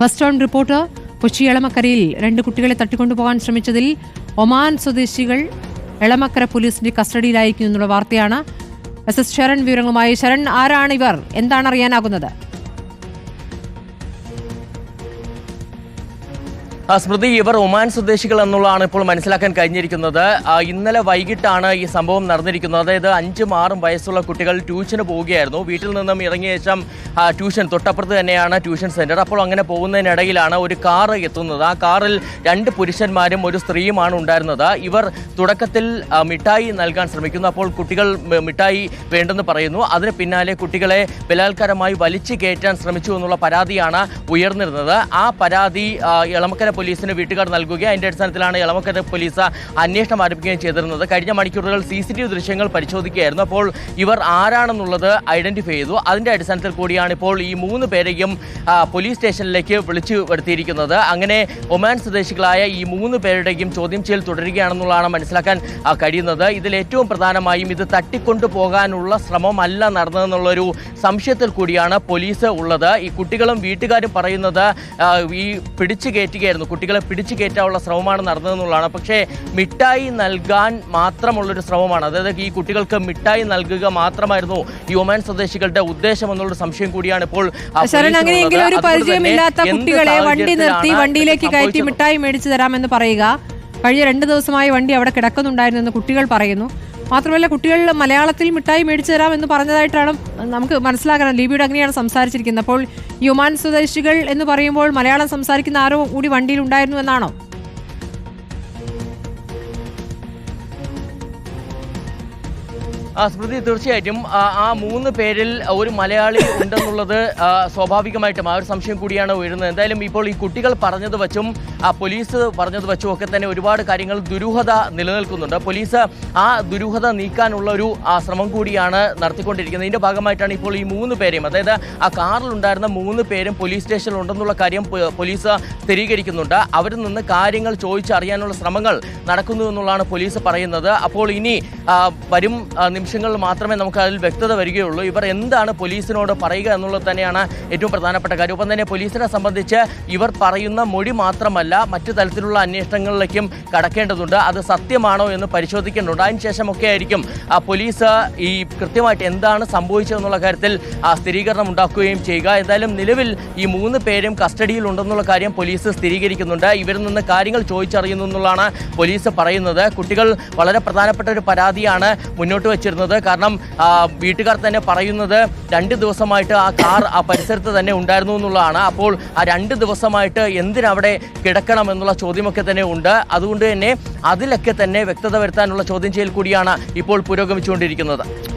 First on report Kochi എളമക്കരയിൽ രണ്ട് കുട്ടികളെ തട്ടിക്കൊണ്ടുപോകാൻ ശ്രമിച്ചതിൽ ഒമാൻ സ്വദേശികൾ എളമക്കര പോലീസിന്റെ കസ്റ്റഡിയിലായിരിക്കുന്നു എന്നുള്ള വാർത്തയാണ്. എസ്. എസ്. ശരൺ വിവരങ്ങളുമായി. ശരൺ ആരാണ് ഇവർ? എന്താണ് അറിയാനാകുന്നത്? സ്മൃതി ഇവർ ഒമാൻ സ്വദേശികൾ എന്നുള്ളതാണ് ഇപ്പോൾ മനസ്സിലാക്കാൻ കഴിഞ്ഞിരിക്കുന്നത്. ഇന്നലെ വൈകിട്ടാണ് ഈ സംഭവം നടന്നിരിക്കുന്നത്. അതായത് അഞ്ചും ആറും വയസ്സുള്ള കുട്ടികൾ ട്യൂഷന് പോവുകയായിരുന്നു. വീട്ടിൽ നിന്നും ഇറങ്ങിയ ശേഷം ട്യൂഷൻ തൊട്ടപ്പുറത്ത് തന്നെയാണ് ട്യൂഷൻ സെന്റർ അപ്പോൾ അങ്ങനെ പോകുന്നതിനിടയിലാണ് ഒരു കാർ എത്തുന്നത്. ആ കാറിൽ രണ്ട് പുരുഷന്മാരും ഒരു സ്ത്രീയുമാണ് ഉണ്ടായിരുന്നത്. ഇവർ തുടക്കത്തിൽ മിഠായി നൽകാൻ ശ്രമിക്കുന്നു. അപ്പോൾ കുട്ടികൾ മിഠായി വേണ്ടെന്ന് പറയുന്നു. അതിന് പിന്നാലെ കുട്ടികളെ ബലാത്കാരമായി വലിച്ചു കയറ്റാൻ ശ്രമിച്ചു എന്നുള്ള പരാതിയാണ് ഉയർന്നിരുന്നത്. ആ പരാതി ആ, എളമക്കര പോലീസിന് വീട്ടുകാർ നൽകുകയും അതിന്റെ അടിസ്ഥാനത്തിലാണ് എളമക്കര പോലീസ് അന്വേഷണം ആരംഭിക്കുകയും ചെയ്തിരുന്നത്. കഴിഞ്ഞ മണിക്കൂറുകൾ സി സി ടി വി ദൃശ്യങ്ങൾ പരിശോധിക്കുകയായിരുന്നു. അപ്പോൾ ഇവർ ആരാണെന്നുള്ളത് ഐഡന്റിഫൈ ചെയ്തു. അതിന്റെ അടിസ്ഥാനത്തിൽ കൂടിയാണ് ഇപ്പോൾ ഈ മൂന്ന് പേരെയും പോലീസ് സ്റ്റേഷനിലേക്ക് വിളിച്ചു വരുത്തിയിരിക്കുന്നത്. അങ്ങനെ ഒമാൻ സ്വദേശികളായ ഈ മൂന്ന് പേരുടെയും ചോദ്യം ചെയ്യൽ തുടരുകയാണെന്നുള്ളതാണ് മനസ്സിലാക്കാൻ കഴിയുന്നത്. ഇതിൽ ഏറ്റവും പ്രധാനമായും ഇത് തട്ടിക്കൊണ്ടു പോകാനുള്ള ശ്രമമല്ല നടന്നതെന്നുള്ളൊരു സംശയത്തിൽ കൂടിയാണ് പോലീസ് ഉള്ളത്. ഈ കുട്ടികളും വീട്ടുകാരും പറയുന്നത് ഈ പിടിച്ചു കയറ്റുകയായിരുന്നു. കുട്ടികളെ പിടിച്ചു കയറ്റാനുള്ള ശ്രമമാണ് നടന്നതെന്നുള്ളതാണ്. പക്ഷേ മിഠായി നൽകാൻ മാത്രമുള്ളൊരു ശ്രമമാണ്. അതായത് ഈ കുട്ടികൾക്ക് മിഠായി നൽകുക മാത്രമായിരുന്നു ഈ ഒമാൻ സ്വദേശികളുടെ ഉദ്ദേശം എന്നുള്ളൊരു സംശയം കൂടിയാണ് ഇപ്പോൾ അങ്ങനെയെങ്കിൽ ഒരു പരിചയമില്ലാത്ത കുട്ടികളെ വണ്ടി നിർത്തി വണ്ടിയിലേക്ക് കയറ്റി? മിഠായി മേടിച്ചു തരാമെന്ന് പറയുക. കഴിഞ്ഞ രണ്ട് ദിവസമായി വണ്ടി അവിടെ കിടക്കുന്നുണ്ടായിരുന്നു എന്ന് കുട്ടികൾ പറയുന്നു. മാത്രമല്ല കുട്ടികൾ മലയാളത്തിൽ മിഠായി മേടിച്ചു തരാം എന്ന് പറഞ്ഞതായിട്ടാണ് നമുക്ക് മനസ്സിലാക്കണം ലിബിയുടെ അങ്ങനെയാണ് സംസാരിച്ചിരിക്കുന്നത്. അപ്പോൾ യുമാൻ സ്വദേശികൾ എന്ന് പറയുമ്പോൾ മലയാളം സംസാരിക്കുന്ന ആരോ കൂടി വണ്ടിയിൽ ഉണ്ടായിരുന്നു എന്നാണോ? സ്മൃതി തീർച്ചയായിട്ടും ആ, മൂന്ന് പേരിൽ ഒരു മലയാളി ഉണ്ടെന്നുള്ളത് സ്വാഭാവികമായിട്ടും ആ ഒരു സംശയം കൂടിയാണ് ഉയരുന്നത്. എന്തായാലും ഇപ്പോൾ ഈ കുട്ടികൾ പറഞ്ഞത് വച്ചും ആ പോലീസ് പറഞ്ഞത് വച്ചും ഒക്കെ തന്നെ ഒരുപാട് കാര്യങ്ങൾ ദുരൂഹത നിലനിൽക്കുന്നുണ്ട്. പോലീസ് ആ ദുരൂഹത നീക്കാനുള്ള ഒരു ശ്രമം കൂടിയാണ് നടത്തിക്കൊണ്ടിരിക്കുന്നത്. ഇതിന്റെ ഭാഗമായിട്ടാണ് ഇപ്പോൾ ഈ മൂന്ന് പേരെയും അതായത് ആ കാറിലുണ്ടായിരുന്ന മൂന്ന് പേരും പോലീസ് സ്റ്റേഷനിൽ ഉണ്ടെന്നുള്ള കാര്യം പോലീസ് സ്ഥിരീകരിക്കുന്നുണ്ട്. അവരിൽ നിന്ന് കാര്യങ്ങൾ ചോദിച്ചറിയാനുള്ള ശ്രമങ്ങൾ നടക്കുന്നു എന്നുള്ളതാണ് പോലീസ് പറയുന്നത്. അപ്പോൾ ഇനി വരും നിമിഷങ്ങളിൽ മാത്രമേ നമുക്ക് അതിൽ വ്യക്തത വരികയുള്ളൂ. ഇവർ എന്താണ് പോലീസിനോട് പറയുക എന്നുള്ളത് തന്നെയാണ് ഏറ്റവും പ്രധാനപ്പെട്ട കാര്യം. ഒപ്പം തന്നെ പോലീസിനെ സംബന്ധിച്ച് ഇവർ പറയുന്ന മൊഴി മാത്രമല്ല മറ്റു തരത്തിലുള്ള അന്വേഷണങ്ങളിലേക്കും കടക്കേണ്ടതുണ്ട്. അത് സത്യമാണോ എന്ന് പരിശോധിക്കേണ്ടതുണ്ട്. അതിനുശേഷമൊക്കെ ആയിരിക്കും ആ പോലീസ് ഈ കൃത്യമായിട്ട് എന്താണ് സംഭവിച്ചതെന്നുള്ള കാര്യത്തിൽ ആ സ്ഥിരീകരണം ഉണ്ടാക്കുകയും ചെയ്യുക. എന്തായാലും നിലവിൽ ഈ മൂന്ന് പേരും കസ്റ്റഡിയിൽ ഉണ്ടെന്നുള്ള കാര്യം പോലീസ് സ്ഥിരീകരിക്കുന്നുണ്ട്. ഇവരിൽ നിന്ന് കാര്യങ്ങൾ ചോദിച്ചറിയുന്നു എന്നുള്ളതാണ് പോലീസ് പറയുന്നത്. കുട്ടികൾ വളരെ പ്രധാനപ്പെട്ട ഒരു പരാതിയാണ് മുന്നോട്ട് വെച്ചിരുന്നത്. കാരണം ആ, വീട്ടുകാർ തന്നെ പറയുന്നത് രണ്ട് ദിവസമായിട്ട് ആ കാർ ആ പരിസരത്ത് തന്നെ ഉണ്ടായിരുന്നു എന്നുള്ളതാണ്. അപ്പോൾ ആ രണ്ട് ദിവസമായിട്ട് എന്തിനവിടെ കിടക്കണം എന്നുള്ള ചോദ്യമൊക്കെ തന്നെ ഉണ്ട്. അതുകൊണ്ട് തന്നെ അതിലൊക്കെ തന്നെ വ്യക്തത വരുത്താനുള്ള ചോദ്യം ചെയ്യൽ കൂടിയാണ് ഇപ്പോൾ പുരോഗമിച്ചുകൊണ്ടിരിക്കുന്നത്.